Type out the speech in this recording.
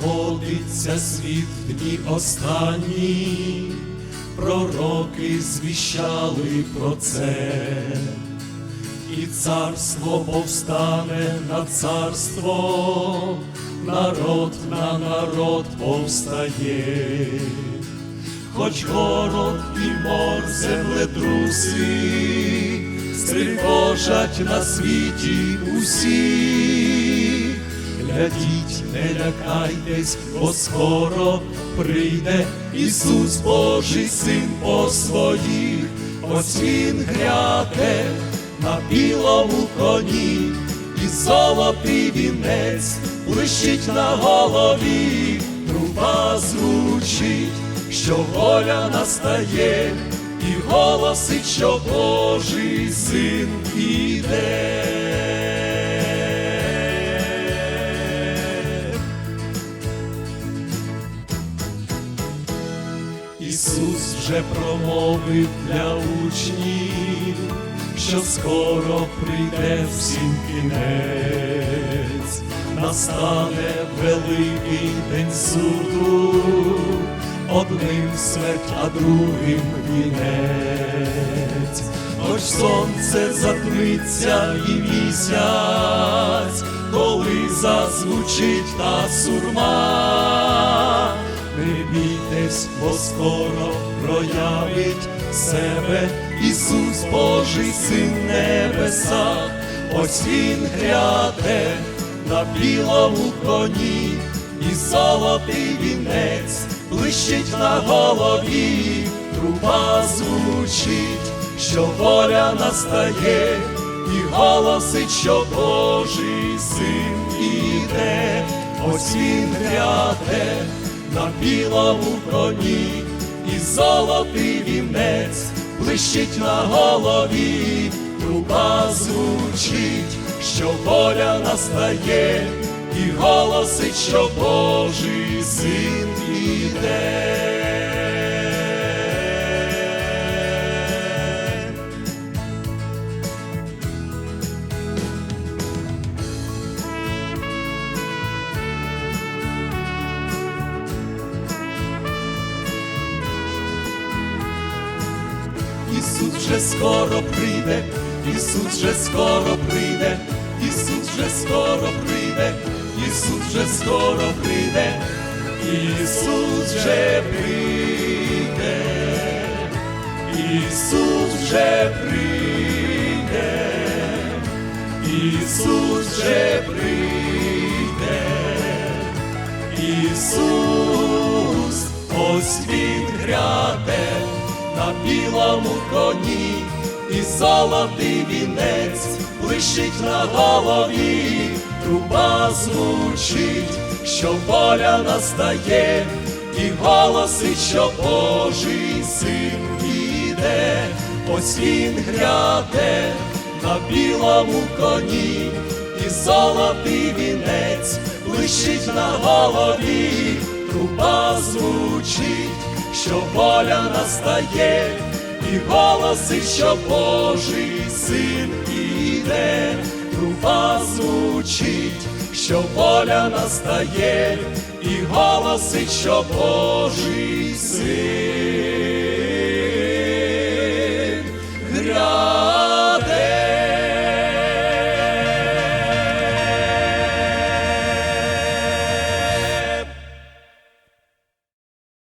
Находиться світ в дні останні, пророки звіщали про це, і царство повстане на царство, народ на народ повстає, хоч город і мор землетруси стривожать на світі усіх. Глядіть, не лякайтесь, бо скоро прийде Ісус Божий Син по своїх, ось Він гряде на білому коні, і золотий вінець блищить на голові, труба звучить, що воля настає, і голосить, що Божий син іде. Ісус вже промовив для учнів, що скоро прийде всім кінець, настане великий день суду, одним смерть, а другим вінець. Хоч сонце затмиться і місяць, коли зазвучить та сурма, не бійтесь, бо скоро проявить себе Ісус Божий Син в небесах, ось Він гряде на білому коні, і золотий вінець блищить на голові, труба звучить, що воля настає, і голосить, що Божий син іде, ось він гряде на білому коні, і золотий вінець блищить на голові, труба звучить, що воля настає, і голосить, що Божий син іде. Ісус вже скоро прийде, Ісус вже скоро прийде, Ісус вже скоро прийде, Ісус вже скоро прийде, Ісус вже прийде, Ісус вже прийде, Ісус вже прийде, Ісус, ось він гряде на білому коні, і золотий вінець блищить на голові, труба звучить, що воля настає, і голосить, що Божий син іде, ось він гряде на білому коні, і золотий вінець блищить на голові, труба звучить, що воля настає, і голоси, що Божий син іде, труба звучить, що воля настає, і голоси, що Божий син.